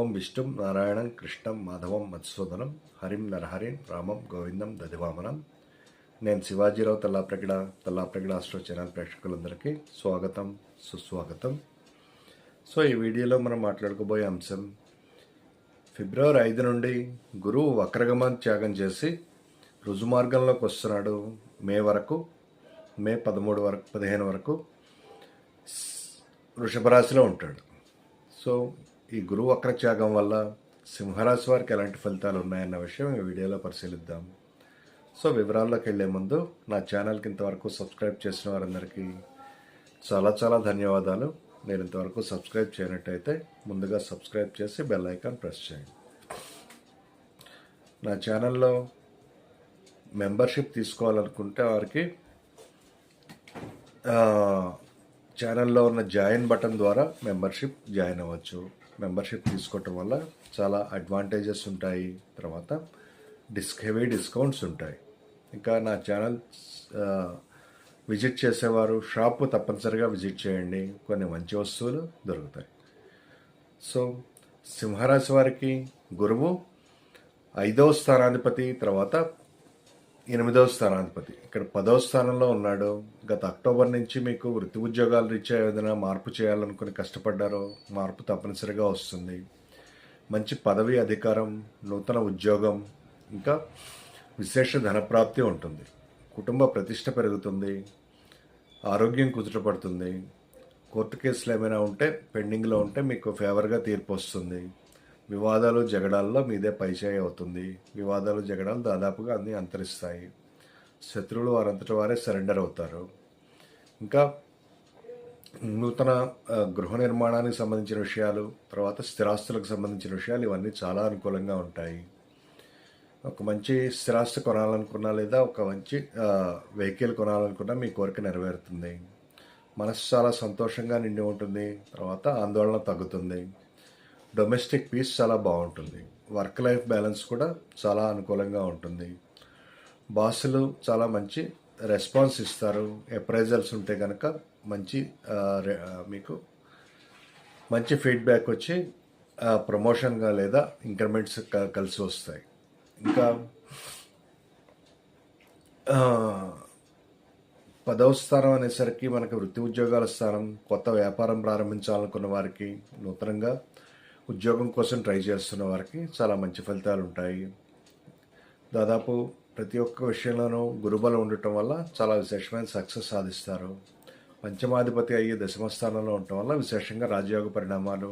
ఓం విష్ణుం నారాయణం కృష్ణం మాధవం మధుసూదనం హరిం నరహరిం రామం గోవిందం దదివామనం. నేను శివాజీరావు తల్లాప్రగడ తల్లాప్రగడ ఆస్ట్రో ఛానల్ ప్రేక్షకులందరికీ స్వాగతం సుస్వాగతం. సో ఈ వీడియోలో మనం మాట్లాడుకోబోయే అంశం ఫిబ్రవరి ఐదు నుండి గురువు వక్రగమన త్యాగం చేసి రుజుమార్గంలోకి వస్తున్నాడు మే వరకు మే పదమూడు వరకు పదిహేను వరకు వృషభ రాశిలో ఉంటాడు. సో ఈ గురువు వక్ర త్యాగం వల్ల సింహరాశి వారికి ఎలాంటి ఫలితాలు ఉన్నాయన్న విషయం ఈ వీడియోలో పరిశీలిద్దాం. సో వివరాల్లోకి వెళ్ళే ముందు నా ఛానల్కి ఇంతవరకు సబ్స్క్రైబ్ చేసిన వారందరికీ చాలా చాలా ధన్యవాదాలు. నేను ఇంతవరకు సబ్స్క్రైబ్ చేయనట్టయితే ముందుగా సబ్స్క్రైబ్ చేసి బెల్ ఐకాన్ ప్రెస్ చేయండి. నా ఛానల్లో మెంబర్షిప్ తీసుకోవాలనుకుంటే వారికి ఛానల్లో ఉన్న జాయిన్ బటన్ ద్వారా మెంబర్షిప్ జాయిన్ అవ్వచ్చు. మెంబర్షిప్ తీసుకోవటం వల్ల చాలా అడ్వాంటేజెస్ ఉంటాయి. తర్వాత డిస్క్ హెవీ డిస్కౌంట్స్ ఉంటాయి. ఇంకా నా ఛానల్ విజిట్ చేసేవారు షాప్ తప్పనిసరిగా విజిట్ చేయండి. కొన్ని మంచి వస్తువులు దొరుకుతాయి. సో సింహరాశి వారికి గురువు ఐదవ స్థానాధిపతి తర్వాత ఎనిమిదవ స్థానాధిపతి. ఇక్కడ పదవ స్థానంలో ఉన్నాడు. గత అక్టోబర్ నుంచి మీకు వృత్తి ఉద్యోగాలు రీత్యా ఏదైనా మార్పు చేయాలనుకుని కష్టపడ్డారో మార్పు తప్పనిసరిగా వస్తుంది. మంచి పదవి అధికారం నూతన ఉద్యోగం ఇంకా విశేష ధనప్రాప్తి ఉంటుంది. కుటుంబ ప్రతిష్ట పెరుగుతుంది. ఆరోగ్యం కుదుటపడుతుంది కోర్టు కేసులు ఏమైనా ఉంటే పెండింగ్లో ఉంటే మీకు ఫేవర్గా తీర్పు వస్తుంది. వివాదాలు జగడాల్లో మీదే పైచేయి అవుతుంది. వివాదాలు జగడాలు దాదాపుగా అన్నీ అంతరిస్తాయి. శత్రువులు వారంతటి వారే సరెండర్ అవుతారు. ఇంకా నూతన గృహ నిర్మాణానికి సంబంధించిన విషయాలు తర్వాత స్థిరాస్తులకు సంబంధించిన విషయాలు ఇవన్నీ చాలా అనుకూలంగా ఉంటాయి. ఒక మంచి స్థిరాస్తి కొనాలనుకున్నా లేదా ఒక మంచి వెహికల్ కొనాలనుకున్నా మీ కోరిక నెరవేరుతుంది. మనసు చాలా సంతోషంగా నిండి ఉంటుంది. తర్వాత ఆందోళన తగ్గుతుంది. డొమెస్టిక్ పీస్ చాలా బాగుంటుంది. వర్క్ లైఫ్ బ్యాలెన్స్ కూడా చాలా అనుకూలంగా ఉంటుంది. బాసులు చాలా మంచి రెస్పాన్స్ ఇస్తారు. అప్రైజల్స్ ఉంటే కనుక మంచి మీకు మంచి ఫీడ్బ్యాక్ వచ్చి ప్రమోషన్గా లేదా ఇంక్రిమెంట్స్ కలిసి వస్తాయి. ఇంకా పదవ స్థానం అనేసరికి మనకు వృత్తి ఉద్యోగాల స్థానం కొత్త వ్యాపారం ప్రారంభించాలనుకున్న వారికి నూతనంగా ఉద్యోగం కోసం ట్రై చేస్తున్న వారికి చాలా మంచి ఫలితాలు ఉంటాయి. దాదాపు ప్రతి ఒక్క విషయంలోనూ గురుబలం ఉండటం వల్ల చాలా విశేషమైన సక్సెస్ సాధిస్తారు. పంచమాధిపతి అయ్యే దశమ స్థానంలో ఉండటం వల్ల విశేషంగా రాజయోగ పరిణామాలు